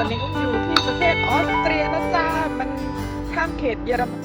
ตอนนี้อุ้มอยู่ที่ประเทศออสเตรียนะจ้ามันข้ามเขตเยอรมัน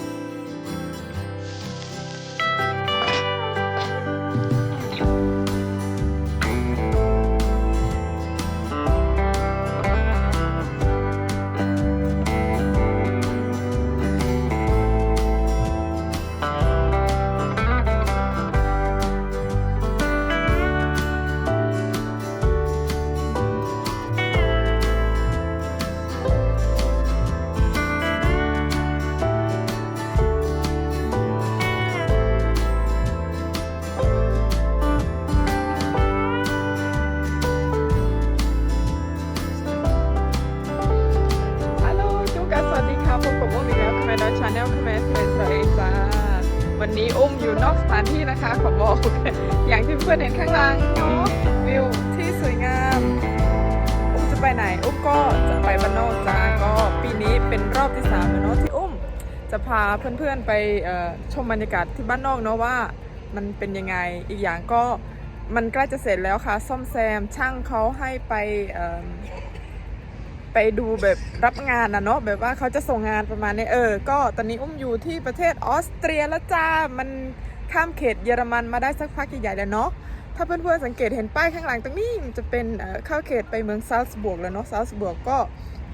นี้อุ้มอยู่นอกสถานที่นะคะ ขอบอกอย่างที่เพื่อนเห็นข้างล่างเนาะวิวที่สวยงาม อุ้มจะไปไหน อุ้มก็จะไปบ้านนอกจ้าก็ปีนี้เป็นรอบที่สามแล้วเนาะที่อุ้ม จะพาเพื่อนๆไปชมบรรยากาศที่บ้านนอกเนาะว่า มันเป็นยังไงอีกอย่างก็มันใกล้จะเสร็จแล้วค่ะ ซ่อมแซมช่างเขาให้ไป ไปดูแบบรับงานนะเนาะแบบว่าเขาจะส่งงานประมาณนี้เออ ก็ตอนนี้อุ้มอยู่ที่ประเทศออสเตรียแล้วจ้ามันข้ามเขตเยอรมันมาได้สักพักใหญ่ๆแล้วเนาะถ้าเพื่อนๆสังเกตเห็นป้ายข้างหลังตรงนี้มันจะเป็นเข้าเขตไปเมืองซาลส์บวกแล้วเนาะซาลส์บวกก็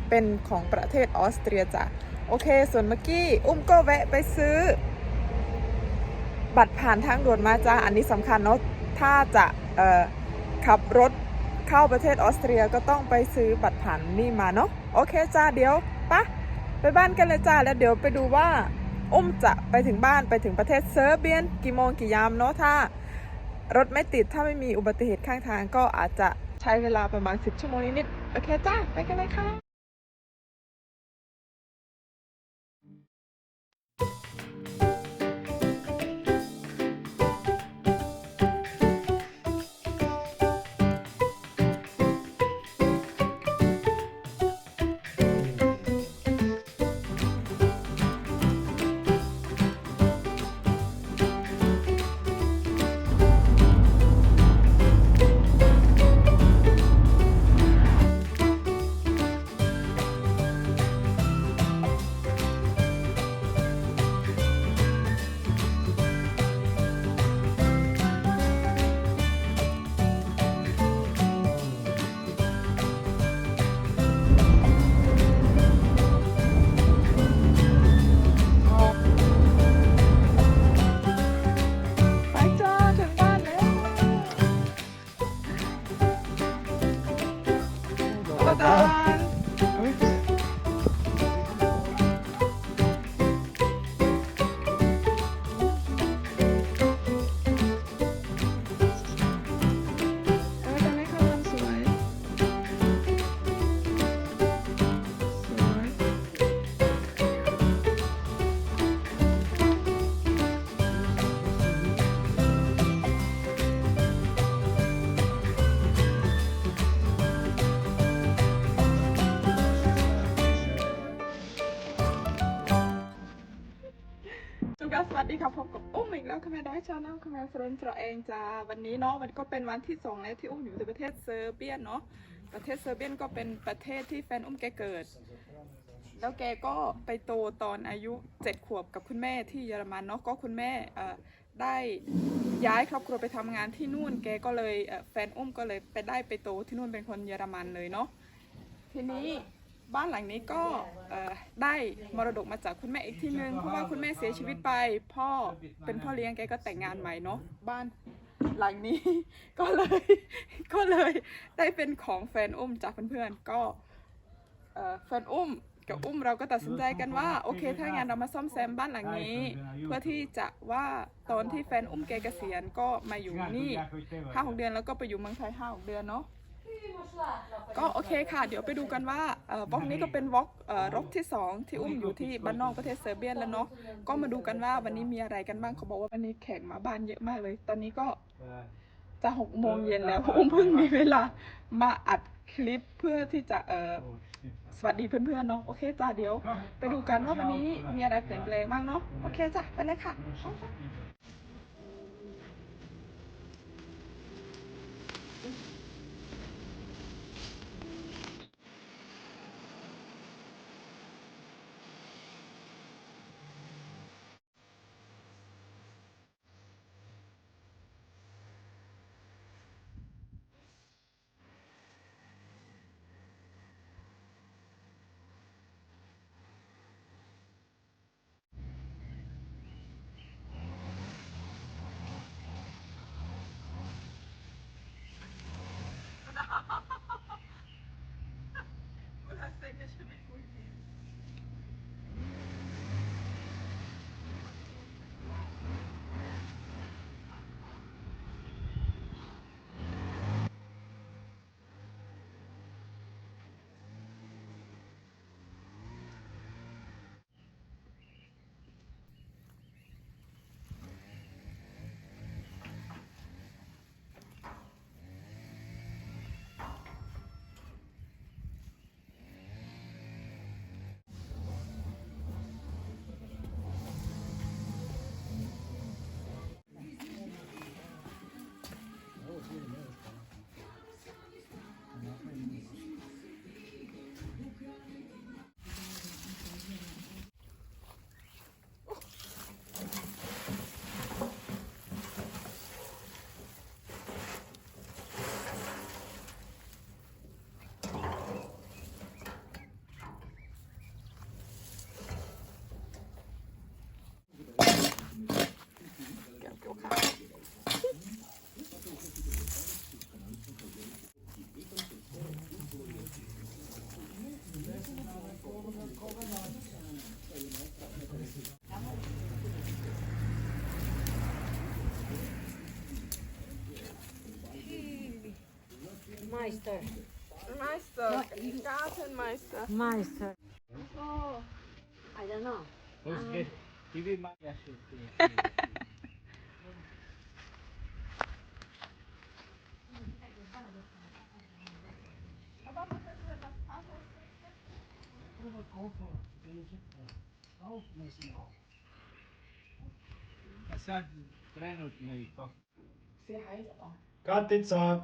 เป็นของประเทศออสเตรียจ้ะโอเค ส่วนเมื่อกี้ อุ้มก็แวะไปซื้อ บัตรผ่านทางด่วนมาจ้าอันนี้สำคัญเนาะถ้าจะขับรถ เข้าประเทศออสเตรียก็ต้องไปซื้อบัตรผ่านนี่มาเนาะโอเคจ้าเดี๋ยวปะไปบ้านกันเลยจ้าแล้วเดี๋ยวไปดูว่าอุ้มจะไปถึงบ้านไปถึงประเทศเซอร์เบียน กี่โมงกี่ยามเนาะถ้ารถไม่ติดถ้าไม่มีอุบัติเหตุข้างทางก็อาจจะใช้เวลาประมาณ 10 ชั่วโมงนิดๆโอเคจ้าไปกันเลยค่ะ ครับพบกับอุ้มอีกแล้วค่ะแม่ได้ชาแนลค่ะแม่เฟรนตัวเองจ้าวันนี้เนาะมันก็เป็นวันที่สองแล้วที่อุ้มอยู่ในประเทศเซอร์เบียเนาะประเทศเซอร์เบียก็เป็นประเทศที่แฟนอุ้มแกเกิด แล้วแกก็ไปโตตอนอายุเจ็ดขวบกับคุณแม่ที่เยอรมันเนาะก็คุณแม่ได้ย้ายครอบครัวไปทำงานที่นู่นแกก็เลยแฟนอุ้มก็เลยไปได้ไปโตที่นู่นเป็นคนเยอรมันเลยเนาะทีนี้ บ้านหลังนี้ก็ได้มรดกมาจากคุณแม่อีกทีนึงเพราะว่าคุณแม่เสียชีวิตไป พ่อเป็นพ่อเลี้ยงแกก็แต่งงานใหม่เนาะบ้านหลังนี้ก็เลยก็เลยได้เป็นของแฟนอุ้มจากเพื่อนๆก็เอ่อแฟนอุ้มกับอุ้มเราก็ตัดสินใจกันว่าโอเค ถ้างั้นเรามาซ่อมแซมบ้านหลังนี้ เพื่อที่จะว่าตอนที่แฟนอุ้มแกเกษียณก็มาอยู่นี่ห้าหกเดือนแล้วก็ไปอยู่เมืองไทยห้าหกเดือนเนาะ ก็โอเคค่ะ เดี๋ยวไปดูกันว่าเอ่อบล็อกนี้ก็เป็นบล็อกเอ่อรกที่ 2 ที่อุ้มอยู่ที่บ้านนอกประเทศเซอร์เบียนแล้วเนาะก็มาดูกันว่าวันนี้มีอะไรกันบ้างเขาบอกว่าวันนี้แขกมาบ้านเยอะมากเลย ตอนนี้ก็จะหกโมงเย็นแล้วอุ้มเพิ่งมีเวลามาอัดคลิปเพื่อที่จะเออสวัสดีเพื่อนๆเนาะโอเคจ้าเดี๋ยว ไปดูกันว่าวันนี้มีอะไรเปลี่ยนแปลงบ้างเนาะโอเคจ้ะไปเลยค่ะ Meister. Meister, Gartenmeister. Meister. Oh, I don't know. Let's um, get give me my ashes. Sad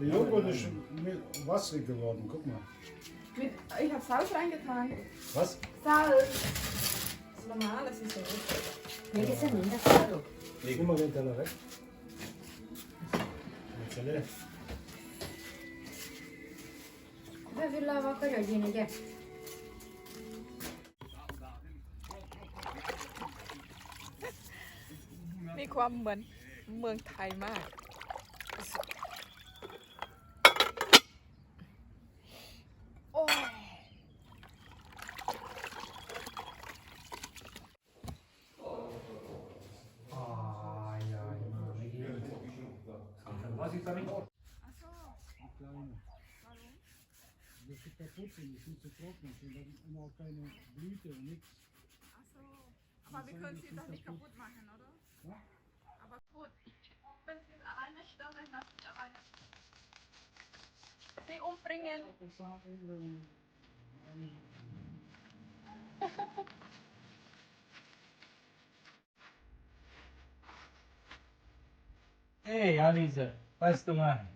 Joghurt ist mit wasserig geworden, guck mal. Mit, ich habe Salz reingetan. Was? Salz. Das ist normal, das ist so. Lägger sig mindre för då. Guck mal den Teller weg. Jetzt er leer. Jag vill lava kajojinige. มีความเหมือนเมืองไทยมาก โอ้ย Ah, ja, Was ist damit? Das ist kaputt und die sind zu trocken. Und dann immer auch keine Blüte und nichts. Ach so. Aber wir können sie doch nicht kaputt machen, oder? Aber gut, ich bin alleine sterben, dann ich alleine. Sie umbringen. Ei, Alisa, faz tu tomar.